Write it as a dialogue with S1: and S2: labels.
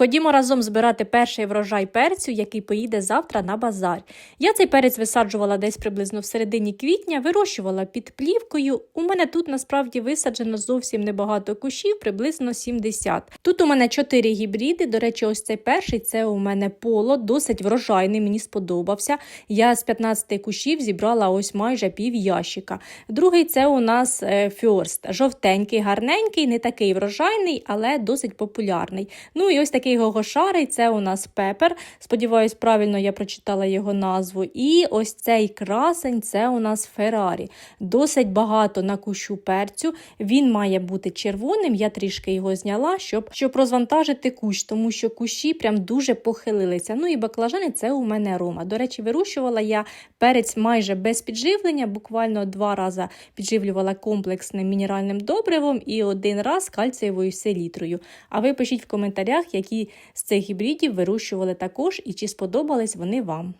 S1: Ходімо разом збирати перший врожай перцю, який поїде завтра на базар. Я цей перець висаджувала десь приблизно в середині квітня, вирощувала під плівкою. У мене тут насправді висаджено зовсім небагато кущів, приблизно 70. Тут у мене 4 гібриди. До речі, ось цей перший це у мене поло, досить врожайний, мені сподобався. Я з 15 кущів зібрала ось майже пів ящика. Другий це у нас е, фьорст. Жовтенький, гарненький, не такий врожайний, але досить популярний. Ну і ось такий гогошарий, це у нас пепер. Сподіваюсь, правильно я прочитала його назву. І ось цей красень це у нас Феррарі. Досить багато на кущу перцю. Він має бути червоним. Я трішки його зняла, щоб, щоб розвантажити кущ, тому що кущі прям дуже похилилися. Ну і баклажани це у мене рома. До речі, вирощувала я перець майже без підживлення, буквально два рази підживлювала комплексним мінеральним добривом і один раз кальцієвою селітрою. А ви пишіть в коментарях, з цих гібридів вирощували також і чи сподобались вони вам.